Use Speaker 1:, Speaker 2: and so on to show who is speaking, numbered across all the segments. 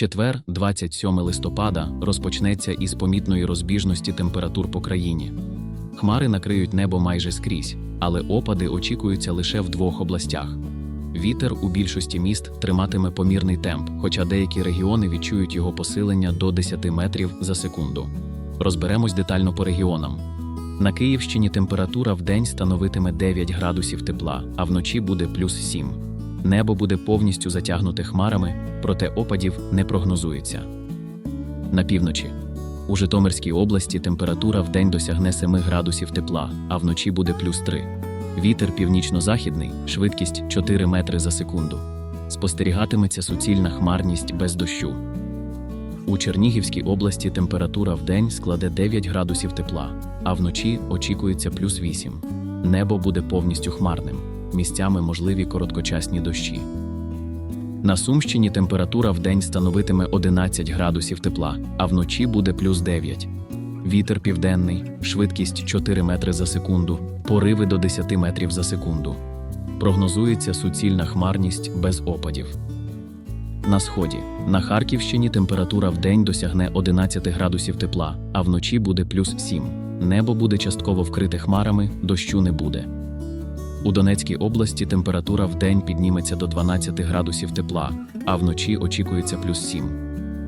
Speaker 1: Четвер, 27 листопада, розпочнеться із помітної розбіжності температур по країні. Хмари накриють небо майже скрізь, але опади очікуються лише в двох областях. Вітер у більшості міст триматиме помірний темп, хоча деякі регіони відчують його посилення до 10 метрів за секунду. Розберемось детально по регіонам. На Київщині температура в день становитиме 9 градусів тепла, а вночі буде плюс 7. Небо буде повністю затягнуте хмарами, проте опадів не прогнозується. На півночі. У Житомирській області температура в день досягне 7 градусів тепла, а вночі буде плюс 3. Вітер північно-західний, швидкість 4 метри за секунду. Спостерігатиметься суцільна хмарність без дощу. У Чернігівській області температура в день складе 9 градусів тепла, а вночі очікується плюс 8. Небо буде повністю хмарним, місцями можливі короткочасні дощі. На Сумщині температура в день становитиме 11 градусів тепла, а вночі буде плюс 9. Вітер південний, швидкість 4 метри за секунду, пориви до 10 метрів за секунду. Прогнозується суцільна хмарність без опадів. На сході на Харківщині температура в день досягне 11 градусів тепла, а вночі буде плюс 7. Небо буде частково вкрите хмарами, дощу не буде. У Донецькій області температура в день підніметься до 12 градусів тепла, а вночі очікується плюс 7.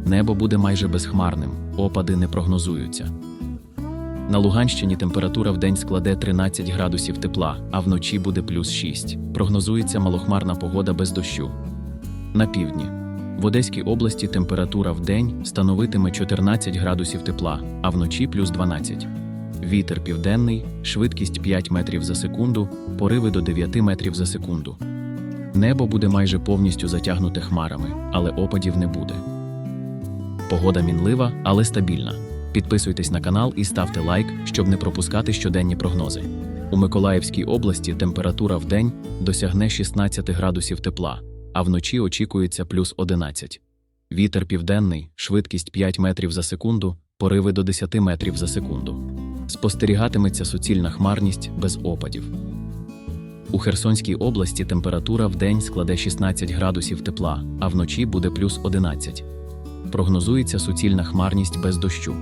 Speaker 1: Небо буде майже безхмарним, опади не прогнозуються. На Луганщині температура в день складе 13 градусів тепла, а вночі буде плюс 6. Прогнозується малохмарна погода без дощу. На півдні. В Одеській області температура в день становитиме 14 градусів тепла, а вночі плюс 12. Вітер південний, швидкість 5 метрів за секунду, пориви до 9 метрів за секунду. Небо буде майже повністю затягнуте хмарами, але опадів не буде. Погода мінлива, але стабільна. Підписуйтесь на канал і ставте лайк, щоб не пропускати щоденні прогнози. У Миколаївській області температура в день досягне 16 градусів тепла, а вночі очікується плюс 11. Вітер південний, швидкість 5 метрів за секунду, пориви до 10 метрів за секунду. Спостерігатиметься суцільна хмарність без опадів. У Херсонській області температура в день складе 16 градусів тепла, а вночі буде плюс 11. Прогнозується суцільна хмарність без дощу.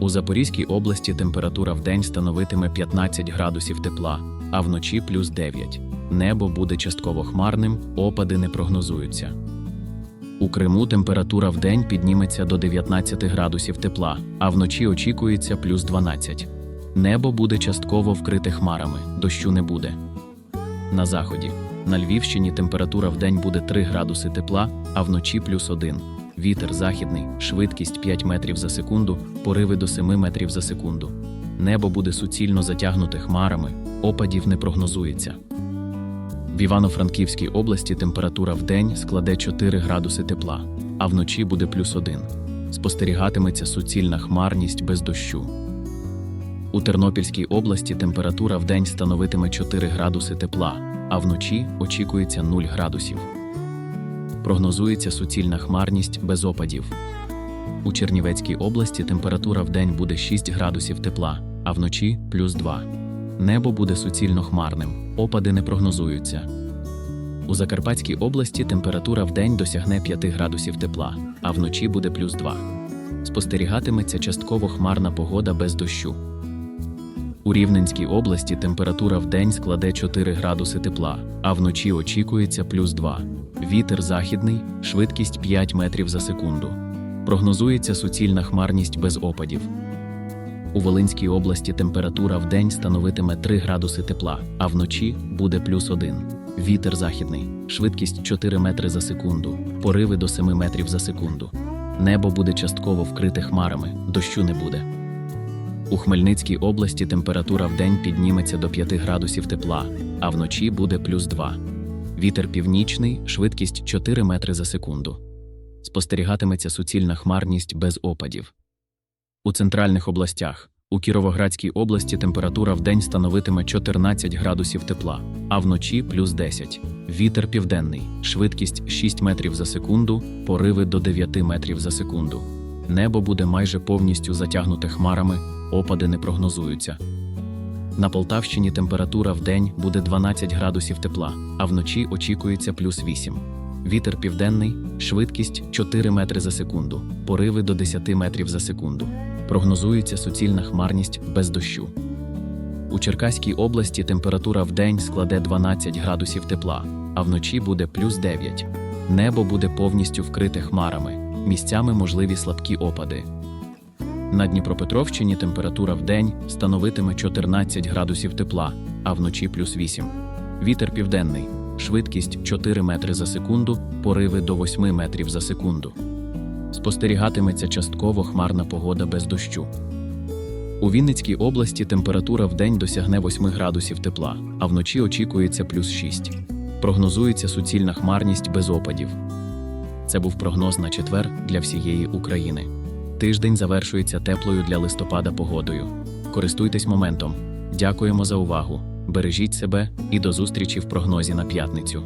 Speaker 1: У Запорізькій області температура в день становитиме 15 градусів тепла, а вночі плюс 9. Небо буде частково хмарним, опади не прогнозуються. У Криму температура в день підніметься до 19 градусів тепла, а вночі очікується плюс 12. Небо буде частково вкрите хмарами, дощу не буде. На заході. На Львівщині температура в день буде 3 градуси тепла, а вночі плюс 1. Вітер західний, швидкість 5 метрів за секунду, пориви до 7 метрів за секунду. Небо буде суцільно затягнуте хмарами, опадів не прогнозується. В Івано-Франківській області температура в день складе 4 градуси тепла, а вночі буде плюс 1. Спостерігатиметься суцільна хмарність без дощу. У Тернопільській області температура в день становитиме 4 градуси тепла, а вночі очікується 0 градусів. Прогнозується суцільна хмарність без опадів. У Чернівецькій області температура в день буде 6 градусів тепла, а вночі плюс 2. Небо буде суцільно хмарним, опади не прогнозуються. У Закарпатській області температура в день досягне 5 градусів тепла, а вночі буде плюс 2. Спостерігатиметься частково хмарна погода без дощу. У Рівненській області температура в день складе 4 градуси тепла, а вночі очікується плюс 2. Вітер західний, швидкість 5 метрів за секунду. Прогнозується суцільна хмарність без опадів. У Волинській області температура в день становитиме 3 градуси тепла, а вночі буде плюс 1. Вітер західний, швидкість 4 метри за секунду, пориви до 7 метрів за секунду. Небо буде частково вкрите хмарами, дощу не буде. У Хмельницькій області температура в день підніметься до 5 градусів тепла, а вночі буде плюс 2. Вітер північний, швидкість 4 метри за секунду. Спостерігатиметься суцільна хмарність без опадів. У центральних областях у Кіровоградській області температура в день становитиме 14 градусів тепла, а вночі плюс 10. Вітер південний, швидкість 6 метрів за секунду, пориви до 9 метрів за секунду. Небо буде майже повністю затягнуте хмарами, опади не прогнозуються. На Полтавщині температура в день буде 12 градусів тепла, а вночі очікується плюс 8. Вітер південний, швидкість 4 метри за секунду, пориви до 10 метрів за секунду. Прогнозується суцільна хмарність без дощу. У Черкаській області температура в день складе 12 градусів тепла, а вночі буде плюс 9. Небо буде повністю вкрите хмарами, місцями можливі слабкі опади. На Дніпропетровщині температура в день становитиме 14 градусів тепла, а вночі плюс 8. Вітер південний, швидкість 4 метри за секунду, пориви до 8 метрів за секунду. Спостерігатиметься частково хмарна погода без дощу. У Вінницькій області температура в день досягне 8 градусів тепла, а вночі очікується плюс 6. Прогнозується суцільна хмарність без опадів. Це був прогноз на четвер для всієї України. Тиждень завершується теплою для листопада погодою. Користуйтесь моментом. Дякуємо за увагу. Бережіть себе і до зустрічі в прогнозі на п'ятницю.